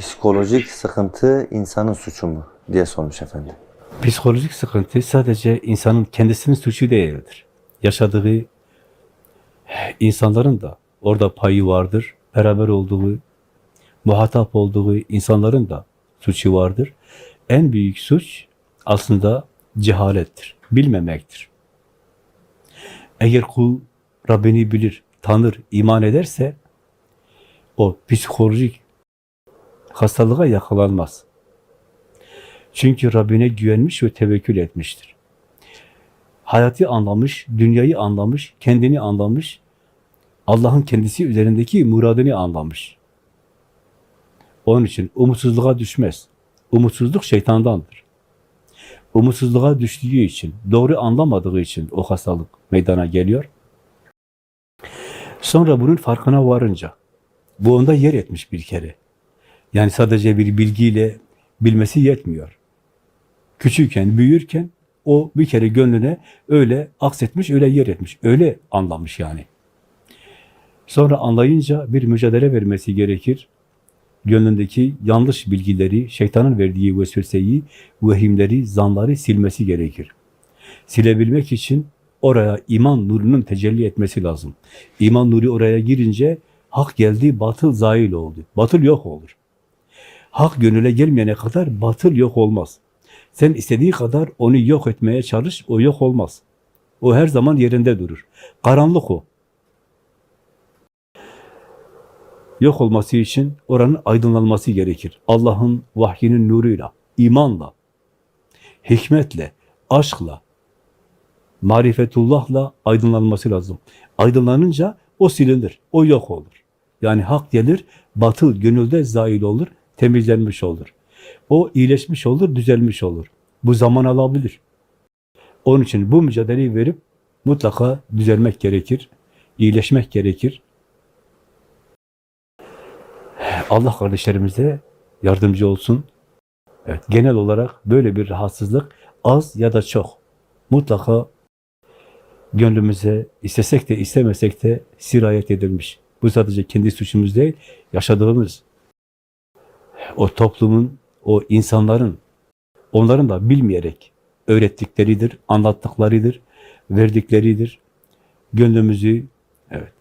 Psikolojik sıkıntı insanın suçu mu diye sormuş efendim. Psikolojik sıkıntı sadece insanın kendisinin suçu değildir. Yaşadığı insanların da orada payı vardır. Beraber olduğu, muhatap olduğu insanların da suçu vardır. En büyük suç aslında cehalettir, bilmemektir. Eğer kul Rabbini bilir, tanır, iman ederse o psikolojik hastalığa yakalanmaz. Çünkü Rabbine güvenmiş ve tevekkül etmiştir. Hayatı anlamış, dünyayı anlamış, kendini anlamış, Allah'ın kendisi üzerindeki muradını anlamış. Onun için umutsuzluğa düşmez. Umutsuzluk şeytandandır. Umutsuzluğa düştüğü için, doğru anlamadığı için o hastalık meydana geliyor. Sonra bunun farkına varınca, bu onda yer etmiş bir kere. Yani sadece bir bilgiyle bilmesi yetmiyor. Küçükken, büyürken o bir kere gönlüne öyle aksetmiş, öyle yer etmiş, öyle anlamış yani. Sonra anlayınca bir mücadele vermesi gerekir. Gönlündeki yanlış bilgileri, şeytanın verdiği vesveseyi, vehimleri, zanları silmesi gerekir. Silebilmek için oraya iman nurunun tecelli etmesi lazım. İman nuru oraya girince hak geldi, batıl zail oldu. Batıl yok olur. Hak gönüle gelmeyene kadar batıl yok olmaz. Sen istediği kadar onu yok etmeye çalış, o yok olmaz. O her zaman yerinde durur. Karanlık o. Yok olması için oranın aydınlanması gerekir. Allah'ın vahyinin nuruyla, imanla, hikmetle, aşkla, marifetullahla aydınlanması lazım. Aydınlanınca o silinir, o yok olur. Yani hak gelir, batıl gönülde zail olur, temizlenmiş olur. O iyileşmiş olur, düzelmiş olur. Bu zaman alabilir. Onun için bu mücadeleyi verip mutlaka düzelmek gerekir, iyileşmek gerekir. Allah kardeşlerimize yardımcı olsun. Evet, genel olarak böyle bir rahatsızlık az ya da çok mutlaka gönlümüze istesek de istemesek de sirayet edilmiş. Bu sadece kendi suçumuz değil, yaşadığımız o toplumun, o insanların, onların da bilmeyerek öğrettikleridir, anlattıklarıdır, verdikleridir. Gönlümüzü, evet,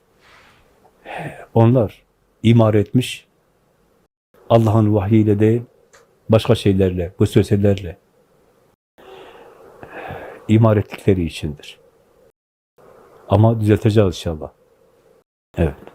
onlar imar etmiş, Allah'ın vahyiyle değil, başka şeylerle, bu sözlerle imar ettikleri içindir. Ama düzelteceğiz inşallah. Evet.